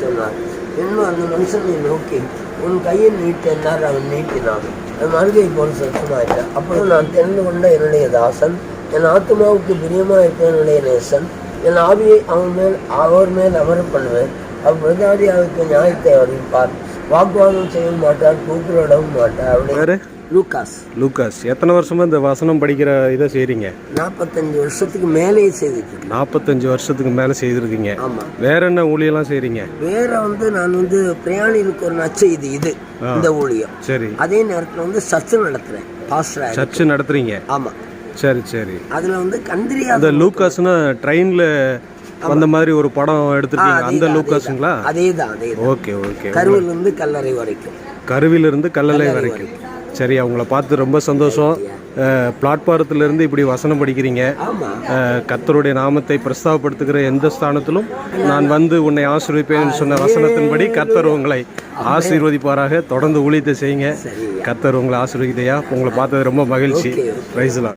சொன்னார் இன்னும் அந்த மனுஷனை நோக்கி உன் கையை நீட்டு என்றார் அவன் நீட்டினான். என் மருகை போல் சொச்சமாயிட்டான் அப்புறம் நான் தெரிந்து கொண்ட என்னுடைய தாசன் என் ஆத்மாவுக்கு பிரியமாக இருக்க என்னுடைய நேசன் என் ஆவியை அவன் மேல் அவர் மேல் அமர பண்ணுவேன் அவ்விரதாடி அவருக்கு நியாயத்தை அறிவிப்பார். வாக்குவாதம் செய்ய மாட்டார் கூக்குரடவும் மாட்டார். அவருடைய வேறு லூக்காஸ் லூக்காஸ் எத்தனை வருஷமா இந்த வசனம் படிக்கிற இதை செய்கிறீங்க நாற்பத்தஞ்சு வருஷத்துக்கு மேலேயே செய்துட்டு இருக்கேன் நாற்பத்தஞ்சு வருஷத்துக்கு மேலே செய்திருக்கீங்க. ஆமாம் வேற என்ன ஊழியெல்லாம் செய்கிறீங்க வேற வந்து நான் வந்து பிரயாணிகளுக்கு ஒரு நச்செய்தி இது இந்த ஊழியம். சரி. அதே நேரத்தில் வந்து சத்து நடத்துறேன் பாஸ்டர் சர்ச்சு நடத்துறீங்க? ஆமாம் சரி சரி. அதில் வந்து கந்திரியா அந்த லூக்காஸ்னா ட்ரெயினில் வந்த மாதிரி ஒரு படம் எடுத்துருக்கீங்க. அந்த லூக்காஸுங்களா அதே தான் அதே ஓகே ஓகே. கருவிலிருந்து கல்லறை வரைக்கும். கருவிலிருந்து கல்லளை வரைக்கும். சரி அவங்கள பார்த்து ரொம்ப சந்தோஷம். பிளாட்பாரத்துல இருந்து இப்படி வசனம் படிக்கிறீங்க. கர்த்தருடைய நாமத்தை பிரஸ்தாபப்படுத்துகிற எந்த ஸ்தானத்திலும் நான் வந்து உன்னை ஆசீர்வதிப்பேன் சொன்ன வசனத்தின்படி கர்த்தர் உங்களை ஆசீர்வதிப்பாராக. தொடர்ந்து ஊழியத்தை செய்யுங்க. கர்த்தர் உங்களை ஆசீர்வதித்தையா உங்களை பார்த்தது ரொம்ப மகிழ்ச்சி. பிரைஸ்லாம்